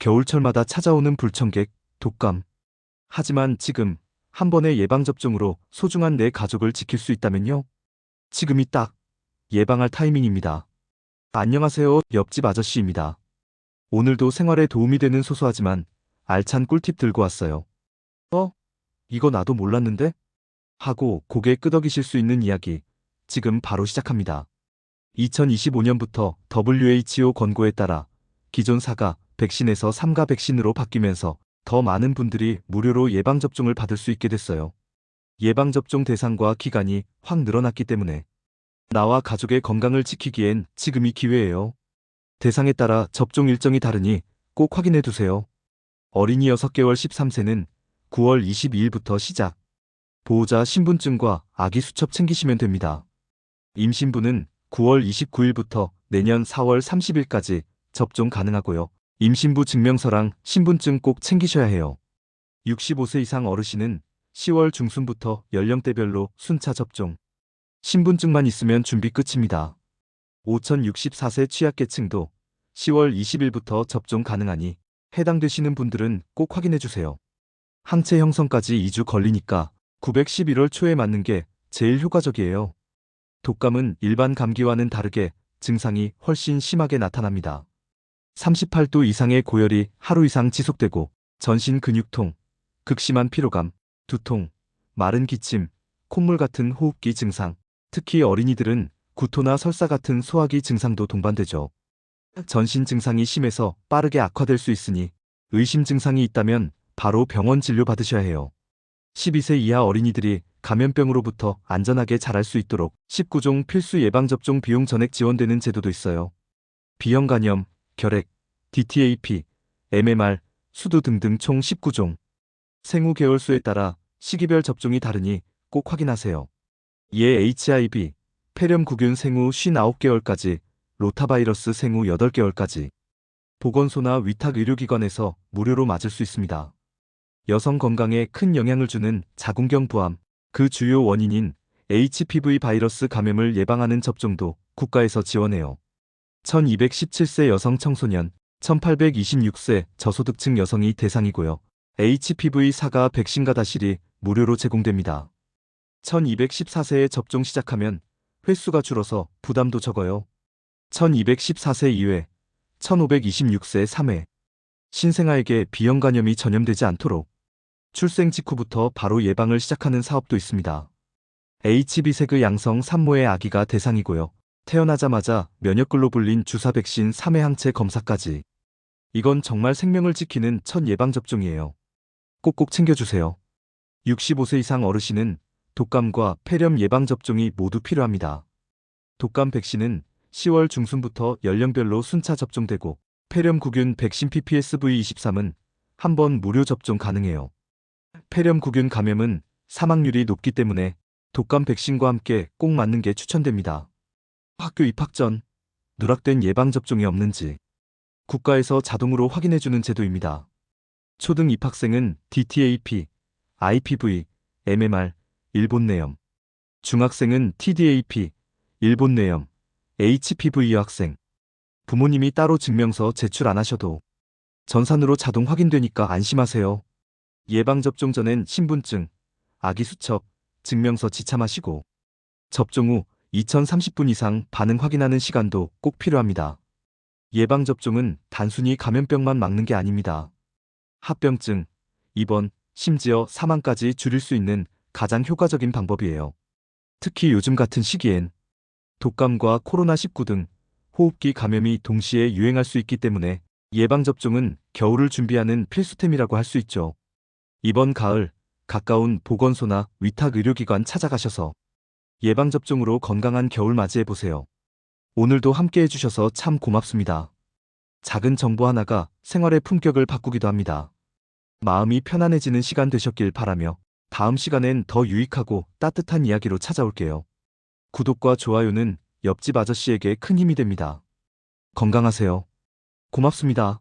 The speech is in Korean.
겨울철마다 찾아오는 불청객, 독감. 하지만 지금 한 번의 예방접종으로 소중한 내 가족을 지킬 수 있다면요? 지금이 딱 예방할 타이밍입니다. 안녕하세요. 옆집 아저씨입니다. 오늘도 생활에 도움이 되는 소소하지만 알찬 꿀팁 들고 왔어요. 어? 이거 나도 몰랐는데? 하고 고개 끄덕이실 수 있는 이야기 지금 바로 시작합니다. 2025년부터 WHO 권고에 따라 기존 4가 백신에서 3가 백신으로 바뀌면서 더 많은 분들이 무료로 예방접종을 받을 수 있게 됐어요. 예방접종 대상과 기간이 확 늘어났기 때문에 나와 가족의 건강을 지키기엔 지금이 기회예요. 대상에 따라 접종 일정이 다르니 꼭 확인해 두세요. 어린이 6개월 13세는 9월 22일부터 시작. 보호자 신분증과 아기 수첩 챙기시면 됩니다. 임신부는 9월 29일부터 내년 4월 30일까지 접종 가능하고요. 임신부 증명서랑 신분증 꼭 챙기셔야 해요. 65세 이상 어르신은 10월 중순부터 연령대별로 순차 접종. 신분증만 있으면 준비 끝입니다. 5064세 취약계층도 10월 20일부터 접종 가능하니 해당되시는 분들은 꼭 확인해 주세요. 항체 형성까지 2주 걸리니까 911월 초에 맞는 게 제일 효과적이에요. 독감은 일반 감기와는 다르게 증상이 훨씬 심하게 나타납니다. 38도 이상의 고열이 하루 이상 지속되고 전신 근육통, 극심한 피로감, 두통, 마른 기침, 콧물 같은 호흡기 증상, 특히 어린이들은 구토나 설사 같은 소화기 증상도 동반되죠. 전신 증상이 심해서 빠르게 악화될 수 있으니 의심 증상이 있다면 바로 병원 진료 받으셔야 해요. 12세 이하 어린이들이 감염병으로부터 안전하게 자랄 수 있도록 19종 필수 예방접종 비용 전액 지원되는 제도도 있어요. B형 간염, 결핵, DTAP, MMR, 수두 등등 총 19종. 생후 개월수에 따라 시기별 접종이 다르니 꼭 확인하세요. 이에 HIV, 폐렴구균 생후 59개월까지, 로타바이러스 생후 8개월까지, 보건소나 위탁 의료기관에서 무료로 맞을 수 있습니다. 여성 건강에 큰 영향을 주는 자궁경 부암, 그 주요 원인인 HPV 바이러스 감염을 예방하는 접종도 국가에서 지원해요. 1217세 여성 청소년, 1826세 저소득층 여성이 대상이고요. HPV 사가 백신 가다실이 무료로 제공됩니다. 1214세에 접종 시작하면 횟수가 줄어서 부담도 적어요. 1214세 2회, 1526세 3회. 신생아에게 비형 간염이 전염되지 않도록 출생 직후부터 바로 예방을 시작하는 사업도 있습니다. HB세그 양성 산모의 아기가 대상이고요. 태어나자마자 면역글로 불린 주사 백신 3회 항체 검사까지. 이건 정말 생명을 지키는 첫 예방접종이에요. 꼭꼭 챙겨주세요. 65세 이상 어르신은 독감과 폐렴 예방접종이 모두 필요합니다. 독감 백신은 10월 중순부터 연령별로 순차 접종되고 폐렴구균 백신 PPSV23은 한 번 무료 접종 가능해요. 폐렴구균 감염은 사망률이 높기 때문에 독감 백신과 함께 꼭 맞는 게 추천됩니다. 학교 입학 전 누락된 예방접종이 없는지 국가에서 자동으로 확인해주는 제도입니다. 초등 입학생은 DTAP, IPV, MMR, 일본 내염. 중학생은 TDAP, 일본 내염, HPV 여학생. 부모님이 따로 증명서 제출 안 하셔도 전산으로 자동 확인되니까 안심하세요. 예방접종 전엔 신분증, 아기 수첩, 증명서 지참하시고 접종 후 2030분 이상 반응 확인하는 시간도 꼭 필요합니다. 예방접종은 단순히 감염병만 막는 게 아닙니다. 합병증, 입원, 심지어 사망까지 줄일 수 있는 가장 효과적인 방법이에요. 특히 요즘 같은 시기엔 독감과 코로나19 등 호흡기 감염이 동시에 유행할 수 있기 때문에 예방접종은 겨울을 준비하는 필수템이라고 할 수 있죠. 이번 가을 가까운 보건소나 위탁 의료기관 찾아가셔서 예방접종으로 건강한 겨울 맞이해보세요. 오늘도 함께 해주셔서 참 고맙습니다. 작은 정보 하나가 생활의 품격을 바꾸기도 합니다. 마음이 편안해지는 시간 되셨길 바라며 다음 시간엔 더 유익하고 따뜻한 이야기로 찾아올게요. 구독과 좋아요는 옆집 아저씨에게 큰 힘이 됩니다. 건강하세요. 고맙습니다.